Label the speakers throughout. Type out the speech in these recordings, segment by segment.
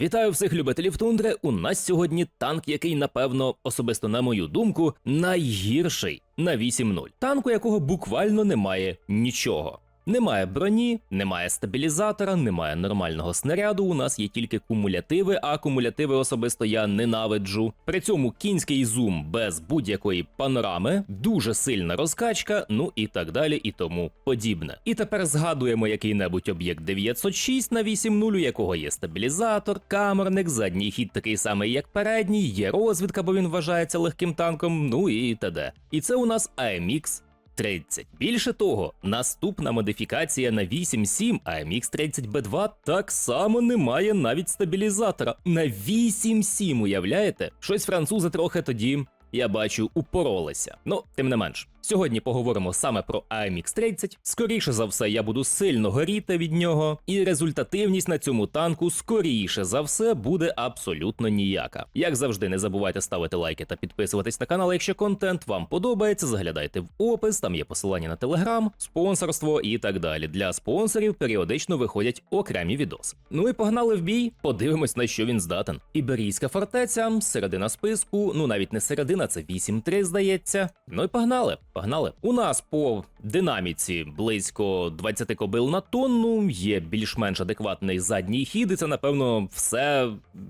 Speaker 1: Вітаю всіх любителів тундри. У нас сьогодні танк, який, напевно, особисто на мою думку, найгірший на 8.0. Танк, танку якого буквально немає нічого. Немає броні, немає стабілізатора, немає нормального снаряду. У нас є тільки кумулятиви, а кумулятиви особисто я ненавиджу. При цьому кінський зум без будь-якої панорами, дуже сильна розкачка, ну і так далі, і тому подібне. І тепер згадуємо який-небудь об'єкт 906 на 8.0, у якого є стабілізатор, камерник, задній хід такий самий, як передній, є розвідка, бо він вважається легким танком, ну і т.д. І це у нас AMX 30. Більше того, наступна модифікація на 8.7 AMX 30 B2 так само не має навіть стабілізатора. На 8.7, уявляєте? Щось французи трохи тоді. Я бачу, упоролися. Ну, тим не менш, сьогодні поговоримо саме про AMX 30. Скоріше за все, я буду сильно горіти від нього, і результативність на цьому танку, скоріше за все, буде абсолютно ніяка. Як завжди, не забувайте ставити лайки та підписуватись на канал, якщо контент вам подобається. Заглядайте в опис, там є посилання на телеграм, спонсорство і так далі. Для спонсорів періодично виходять окремі відоси. Ну і погнали в бій, подивимось на що він здатен. Іберійська фортеця, середина списку, ну навіть не середина, це 8-3, здається. Ну і погнали, погнали. У нас по динаміці близько 20 кобил на тонну, є більш-менш адекватний задній хід, і це, напевно, все,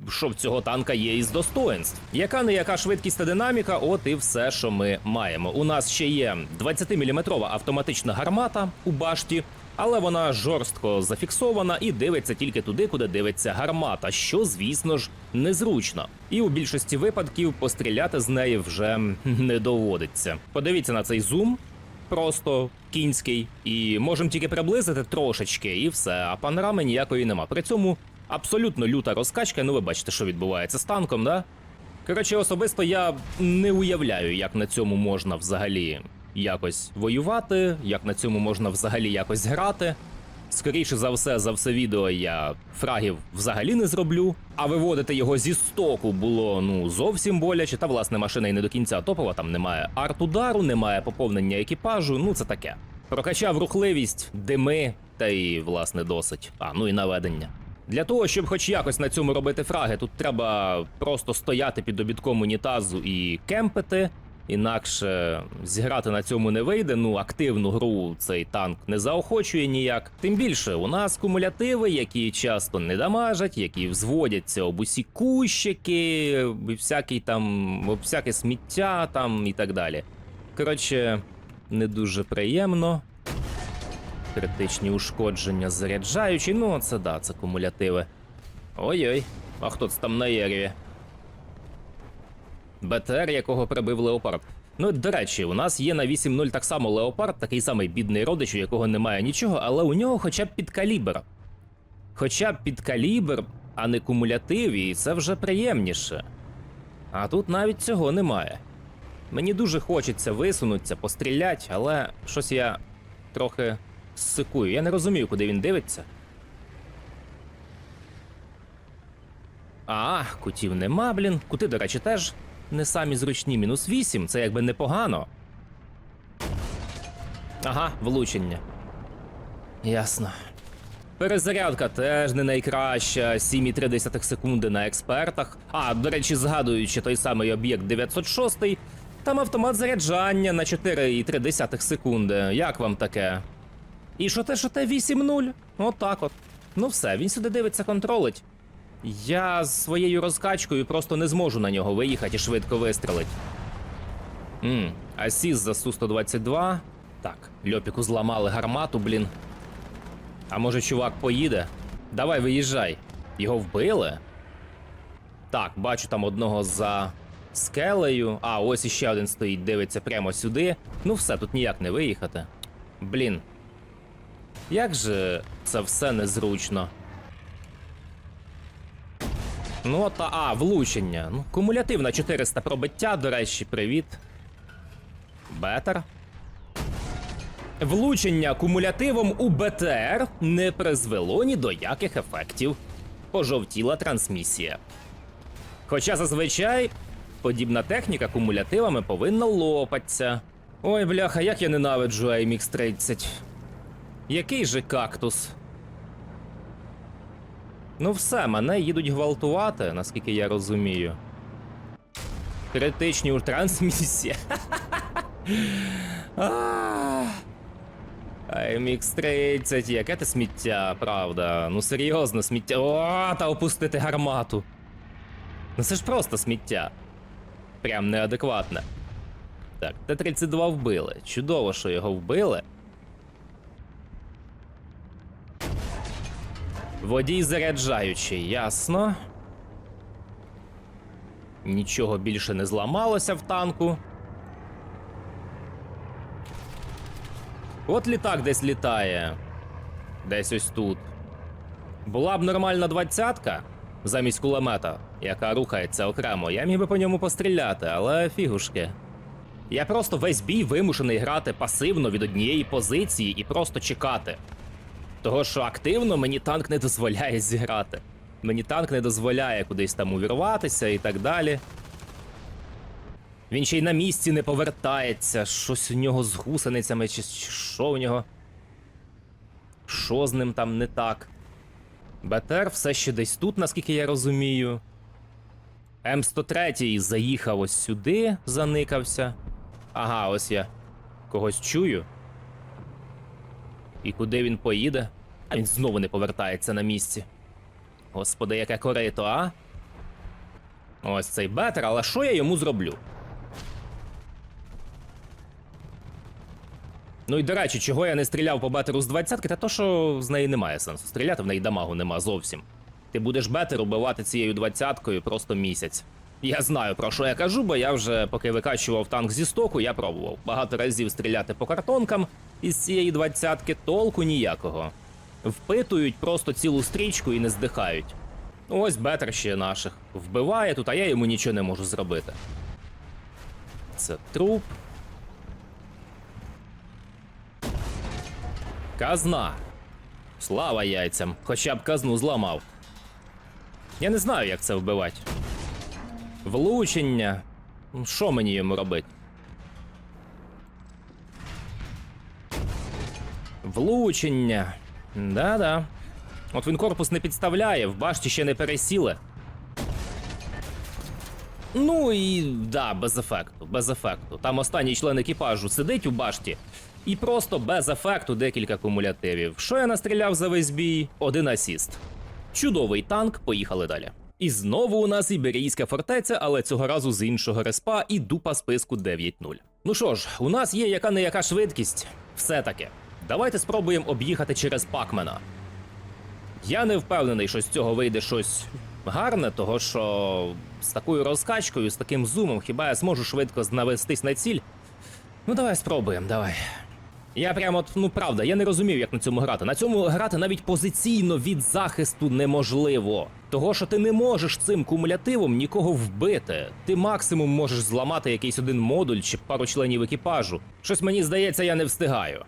Speaker 1: що в цього танка є із достоинств. Яка не яка швидкість та динаміка, от і все, що ми маємо. У нас ще є 20-мм автоматична гармата у башті. Але вона жорстко зафіксована і дивиться тільки туди, куди дивиться гармата, що, звісно ж, незручно. І у більшості випадків постріляти з неї вже не доводиться. Подивіться на цей зум, просто кінський, і можемо тільки приблизити трошечки, і все. А панорами ніякої нема. При цьому абсолютно люта розкачка. Ну, ви бачите, що відбувається з танком, да? Коротше, особисто я не уявляю, як на цьому можна взагалі якось воювати, як на цьому можна взагалі якось грати. Скоріше за все, за все відео я фрагів взагалі не зроблю, а виводити його зі стоку було ну зовсім боляче. Та власне машина і не до кінця топова, там немає арт-удару, немає поповнення екіпажу. Ну це таке. Прокачав рухливість, дими, та і власне досить. А ну і наведення. Для того, щоб хоч якось на цьому робити фраги, тут треба просто стояти під обідком унітазу і кемпити. Інакше зіграти на цьому не вийде. Ну, активну гру цей танк не заохочує ніяк. Тим більше у нас кумулятиви, які часто не дамажать, які взводяться об усі кущики, всякий там, об всяке сміття там і так далі. Коротше, не дуже приємно. Критичні ушкодження заряджаючі, ну це да, це кумулятиви. Ой-ой, а хто це там на єрі? БТР, якого прибив Леопард. Ну, до речі, у нас є на 8.0 так само Леопард, такий самий бідний родич, у якого немає нічого, але у нього хоча б підкалібр. Хоча б підкалібр, а не кумулятив, і це вже приємніше. А тут навіть цього немає. Мені дуже хочеться висунутися, постріляти, але щось я трохи сикую. Я не розумію, куди він дивиться. А, кутів нема, блін. Кути, до речі, теж не самі зручні. Мінус 8, це якби непогано. Ага, влучення. Ясно. Перезарядка теж не найкраща, 7,3 секунди на експертах. А, до речі, згадуючи той самий об'єкт 906, там автомат заряджання на 4,3 секунди. Як вам таке? І що те, що те 8-0? Отак от. Ну все, він сюди дивиться, контролить. Я з своєю розкачкою просто не зможу на нього виїхати і швидко вистрелити. Ммм, Асіс за Су-122. Так, Льопіку зламали гармату, блін. А може чувак поїде? Давай виїжджай. Його вбили? Так, бачу там одного за скелею. А, ось іще один стоїть, дивиться прямо сюди. Ну все, тут ніяк не виїхати. Блін. Як же це все незручно. Ну, та а, влучення. Ну, кумулятивна 400 пробиття, до речі, привіт. Бетер. Влучення кумулятивом у БТР не призвело ні до яких ефектів. Пожовтіла трансмісія. Хоча зазвичай подібна техніка кумулятивами повинна лопатися. Ой, бляха, як я ненавиджу AMX 30. Який же кактус? Ну все, мене їдуть гвалтувати, наскільки я розумію. Критичні ультрансмісія. MX 30, яке ти сміття, правда. Ну серйозно, сміття. О, та опустити гармату. Ну це ж просто сміття. Прям неадекватне. Так, Т-32 вбили. Чудово, що його вбили. Водій заряджаючий, ясно. Нічого більше не зламалося в танку. От літак десь літає. Десь ось тут. Була б нормальна двадцятка замість кулемета, яка рухається окремо. Я міг би по ньому постріляти, але фігушки. Я просто весь бій вимушений грати пасивно від однієї позиції і просто чекати. Того, що активно мені танк не дозволяє зіграти. Мені танк не дозволяє кудись там увірватися і так далі. Він ще й на місці не повертається. Щось у нього з гусеницями, чи, що у нього. Що з ним там не так? БТР все ще десь тут, наскільки я розумію. М103 заїхав ось сюди, заникався. Ага, ось я когось чую. І куди він поїде? А він знову не повертається на місці. Господи, яке корито, а? Ось цей бетер, але що я йому зроблю? Ну і до речі, чого я не стріляв по бетеру з 20 та то, що з неї немає сенсу. Стріляти в неї дамагу нема зовсім. Ти будеш бетер убивати цією двадцяткою просто місяць. Я знаю про що я кажу, бо я вже поки викачував танк зі стоку, я пробував. Багато разів стріляти по картонкам із цієї двадцятки толку ніякого. Впитують просто цілу стрічку і не здихають. Ось бетер ще наших вбиває тут, а я йому нічого не можу зробити. Це труп. Казна. Слава яйцям, хоча б казну зламав. Я не знаю, як це вбивати. Влучення. Ну, Що мені йому робити? Влучення. Да-да. От він корпус не підставляє, в башті ще не пересіли. Ну і да, без ефекту, без ефекту. Там останній член екіпажу сидить у башті, і просто без ефекту декілька кумулятивів. Що я настріляв за весь бій? Один асіст. Чудовий танк, поїхали далі. І знову у нас іберійська фортеця, але цього разу з іншого респа і дупа списку 9-0. Ну що ж, у нас є яка не яка швидкість. Все таки. Давайте спробуємо об'їхати через Пакмена. Я не впевнений, що з цього вийде щось гарне, того що з такою розкачкою, з таким зумом, хіба я зможу швидко навестись на ціль. Ну давай спробуємо, давай. Я прямо, ну правда, я не розумів, як на цьому грати. На цьому грати навіть позиційно від захисту неможливо. Того, що ти не можеш цим кумулятивом нікого вбити. Ти максимум можеш зламати якийсь один модуль чи пару членів екіпажу. Щось мені здається, я не встигаю.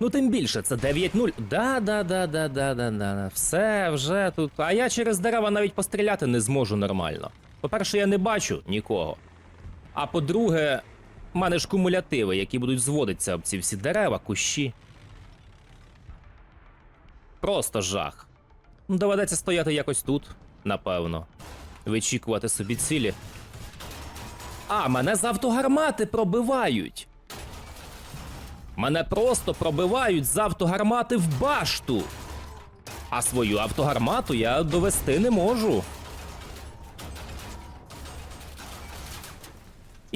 Speaker 1: Ну, тим більше, це 9-0. Да, да, да, да, да, да, да. Все вже тут. А я через дерева навіть постріляти не зможу нормально. По-перше, я не бачу нікого. А по-друге, в мене ж кумулятиви, які будуть зводитися об ці всі дерева, кущі. Просто жах. Ну, доведеться стояти якось тут, напевно. Вичікувати собі цілі. А, мене з автогармати пробивають. Мене просто пробивають з автогармати в башту. А свою автогармату я довести не можу.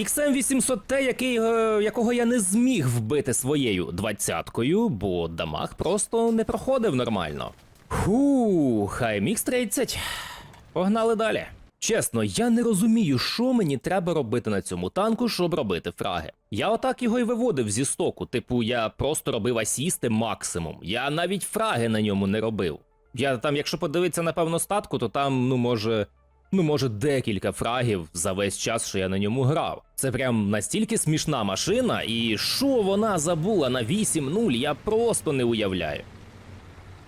Speaker 1: XM800T, який, е, якого я не зміг вбити своєю двадцяткою, бо дамаг просто не проходив нормально. Фух, IMX 30. Погнали далі. Чесно, я не розумію, що мені треба робити на цьому танку, щоб робити фраги. Я отак його й виводив зі стоку. Типу, я просто робив асісти максимум. Я навіть фраги на ньому не робив. Я там, якщо подивитися, напевно, статку, то там, ну, може. Ну, може, декілька фрагів за весь час, що я на ньому грав. Це прям настільки смішна машина, і що вона забула на 8-0, я просто не уявляю.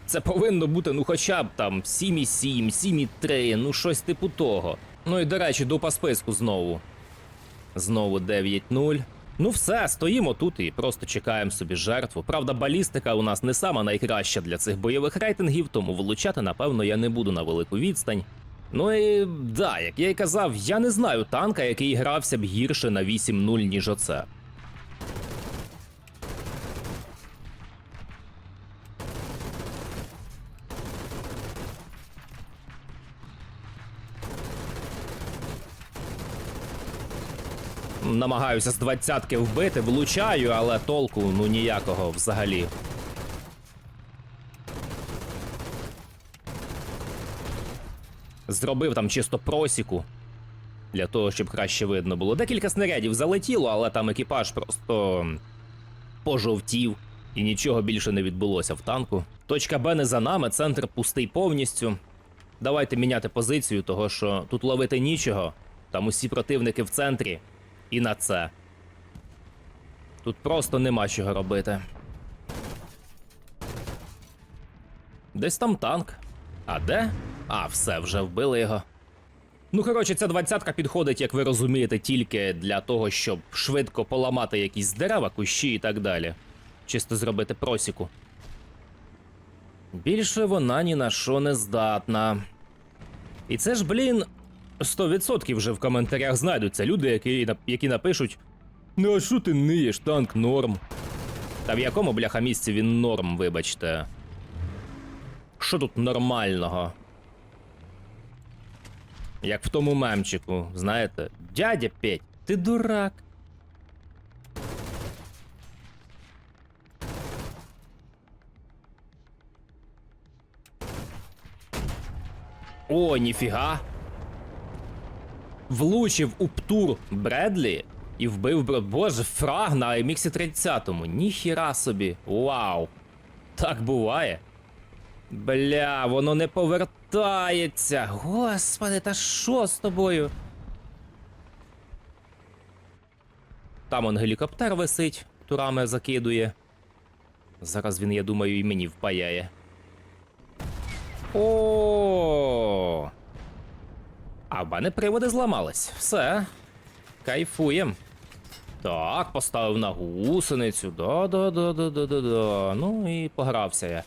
Speaker 1: Це повинно бути, ну хоча б там 7,7, 7,3, ну щось типу того. Ну і до речі, дупа списку знову. Знову 9-0. Ну все, стоїмо тут і просто чекаємо собі жертву. Правда, балістика у нас не сама найкраща для цих бойових рейтингів, тому вилучати, напевно, я не буду на велику відстань. Ну і да, як я й казав, я не знаю танка, який грався б гірше на 8-0, ніж оце. Намагаюся з двадцятки вбити, влучаю, але толку ну ніякого взагалі. Зробив там чисто просіку. Для того, щоб краще видно було. Декілька снарядів залетіло, але там екіпаж просто пожовтів і нічого більше не відбулося в танку. Точка Б не за нами, центр пустий повністю. Давайте міняти позицію, того що тут ловити нічого. Там усі противники в центрі. І на це. Тут просто нема чого робити. Десь там танк. А де? А, все, вже вбили його. Ну, коротше, ця двадцятка підходить, як ви розумієте, тільки для того, щоб швидко поламати якісь дерева, кущі і так далі. Чисто зробити просіку. Більше вона ні на що не здатна. І це ж, блін, 100% вже в коментарях знайдуться люди, які, які напишуть: Ну а що ти ниєш, танк норм. Та в якому бляха місці він норм, вибачте. Що тут нормального? Як в тому мемчику, знаєте, дядя Петь, ти дурак. О, ніфіга. Влучив у птур Бредлі і вбив Боже, фраг на MX 30-му. Ніхіра собі. Вау. Так буває. Бля, воно не повертається. Господи, та що з тобою? Там он гелікоптер висить, турами закидує. Зараз він, я думаю, і мені впаяє. О. А в мене приводи зламались. Все. Кайфуєм. Так, поставив на гусеницю. Да-да-да-да-да-да-да. Ну і погрався я.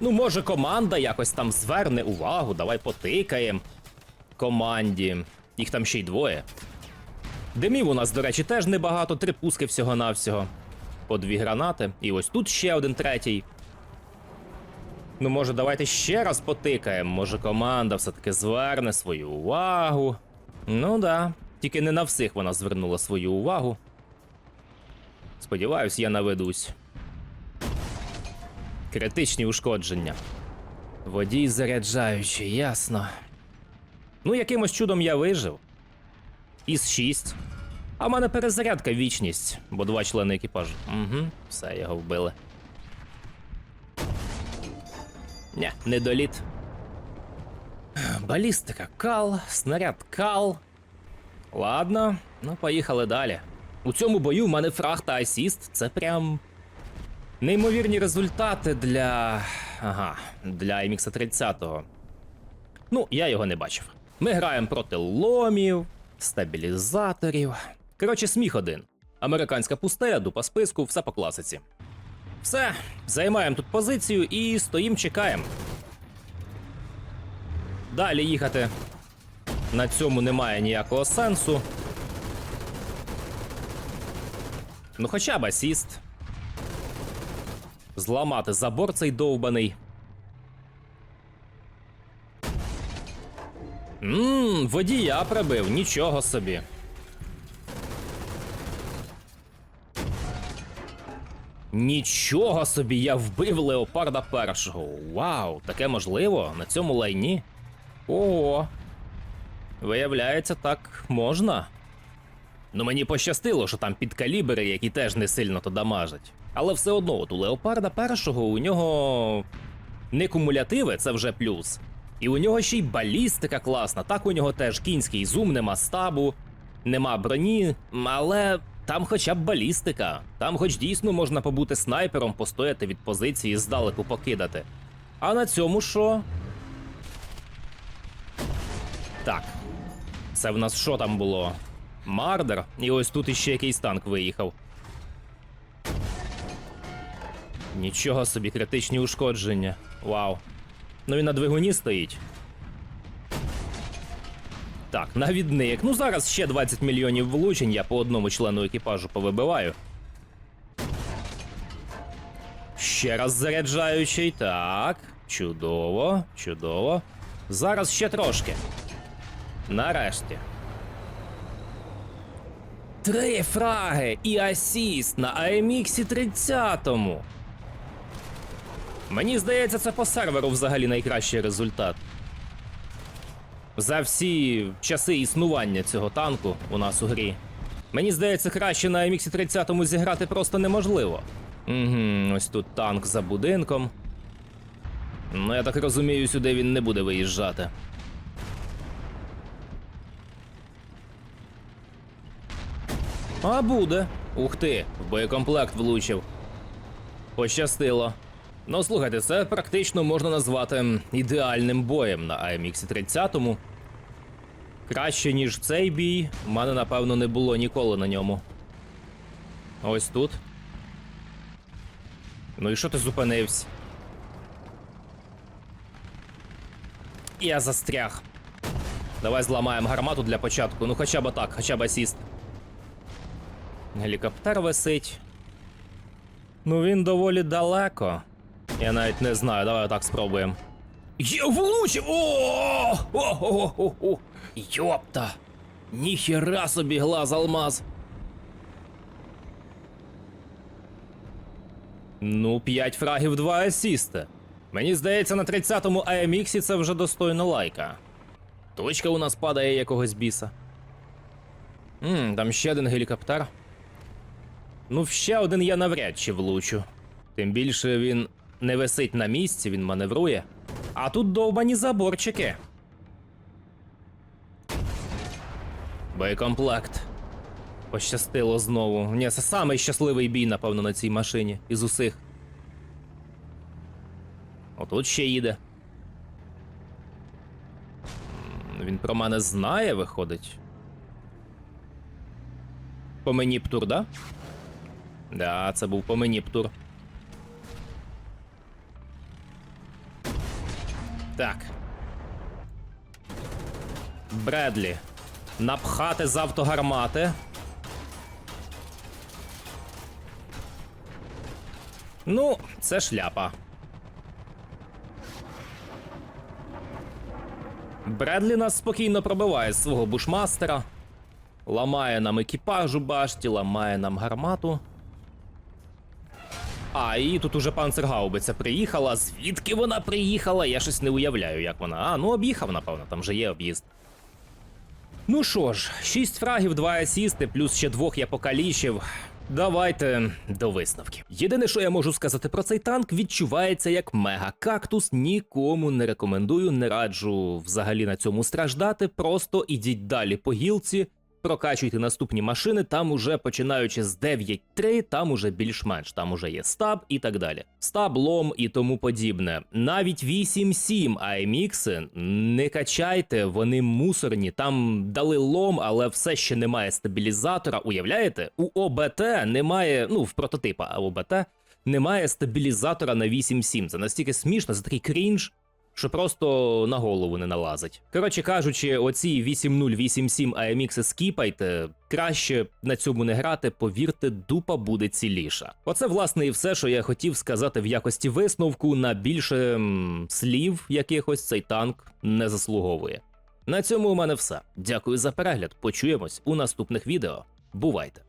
Speaker 1: Ну, може, команда якось там зверне увагу, давай потикаєм. Команді. Їх там ще й двоє. Димів у нас, до речі, теж небагато, три пуски всього-навсього. По дві гранати. І ось тут ще один третій. Ну, може, давайте ще раз потикаємо. Може, команда все-таки зверне свою увагу. Ну да. Тільки не на всіх вона звернула свою увагу. Сподіваюсь, я наведусь. Критичні ушкодження. Водій заряджаючий, ясно. Ну, якимось чудом я вижив. Із 6. А в мене перезарядка вічність, бо два члени екіпажу. Угу, все, його вбили. Ня, недоліт. Балістика кал, снаряд кал. Ладно, ну поїхали далі. У цьому бою в мене фраг та асіст. Це прям. Неймовірні результати для. Ага, для MX 30. Ну, я його не бачив. Ми граємо проти ломів, стабілізаторів. Коротше, сміх один. Американська пустеля, дупа списку, все по класиці. Все, займаємо тут позицію і стоїм, чекаємо. Далі їхати. На цьому немає ніякого сенсу. Ну, хоча б асіст. Зламати забор цей довбаний. Ммм, водія прибив, нічого собі. Нічого собі, я вбив леопарда першого. Вау, таке можливо на цьому лайні. Ого. Виявляється, так можна. Ну мені пощастило, що там підкалібри, які теж не сильно то дамажать. Але все одно, от у леопарда першого у нього не кумулятиви, це вже плюс. І у нього ще й балістика класна. Так у нього теж кінський зум, нема стабу, нема броні, але там хоча б балістика. Там хоч дійсно можна побути снайпером, постояти від позиції здалеку покидати. А на цьому що? Так. Це в нас що там було? Мардер. І ось тут іще якийсь танк виїхав. Нічого собі, критичні ушкодження. Вау. Ну він на двигуні стоїть. Так, навідник. Ну зараз ще 20 мільйонів влучень, я по одному члену екіпажу повибиваю. Ще раз заряджаючий. Так. Чудово, чудово. Зараз ще трошки. Нарешті. Три фраги і асіст на AMX 30. Мені здається, це по серверу взагалі найкращий результат. За всі часи існування цього танку у нас у грі. Мені здається, краще на MX 30 зіграти просто неможливо. Угу, ось тут танк за будинком. Ну, я так розумію, сюди він не буде виїжджати. А буде. Ух ти, в боєкомплект влучив. Пощастило. Ну, слухайте, це практично можна назвати ідеальним боєм на AMX 30. Краще, ніж цей бій, в мене, напевно, не було ніколи на ньому. Ось тут. Ну і що ти зупинився? Я застряг. Давай зламаємо гармату для початку. Ну хоча б так, хоча б асіст. Гелікоптер висить. Ну він доволі далеко. Я навіть не знаю, давай так спробуємо. Є влучив! О! О-о-о-о! Йопта! Ніхера собі глаз алмаз. Ну, 5 фрагів, 2 асісти. Мені здається, на 30-му AMX це вже достойно лайка. Точка у нас падає якогось біса. Ммм, там ще один гелікоптер. Ну, ще один я навряд чи влучу. Тим більше він не висить на місці, він маневрує. А тут довбані заборчики. Боєкомплект. Пощастило знову. Ні, це самий щасливий бій, напевно, на цій машині із усіх. Отут ще їде. Він про мене знає, виходить. По мені птур, да? Да, це був по мені птур. Так. Бредлі. Напхати з автогармати. Ну, це шляпа. Бредлі нас спокійно пробиває з свого бушмастера. Ламає нам екіпаж у башті, ламає нам гармату. А, і тут уже панцергаубиця приїхала. Звідки вона приїхала? Я щось не уявляю, як вона. А, ну об'їхав, напевно, там же є об'їзд. Ну що ж, 6 фрагів, 2 асісти, плюс ще двох я покалічив. Давайте до висновків. Єдине, що я можу сказати про цей танк, відчувається як мега-кактус. Нікому не рекомендую, не раджу взагалі на цьому страждати. Просто ідіть далі по гілці, прокачуйте наступні машини. Там уже починаючи з 9.3, там уже більш-менш, там уже є стаб і так далі. Стаб, лом і тому подібне. Навіть 8.7 AMX не качайте, вони мусорні. Там дали лом, але все ще немає стабілізатора. Уявляєте? У ОБТ немає, ну в прототипа ОБТ немає стабілізатора на 8.7. Це настільки смішно, це такий крінж. Що просто на голову не налазить. Коротше кажучи, оці 8.0, 8.7 AMX скіпайте. Краще на цьому не грати, повірте, дупа буде ціліша. Оце, власне, і все, що я хотів сказати в якості висновку. На більше м, слів якихось цей танк не заслуговує. На цьому у мене все. Дякую за перегляд. Почуємось у наступних відео. Бувайте!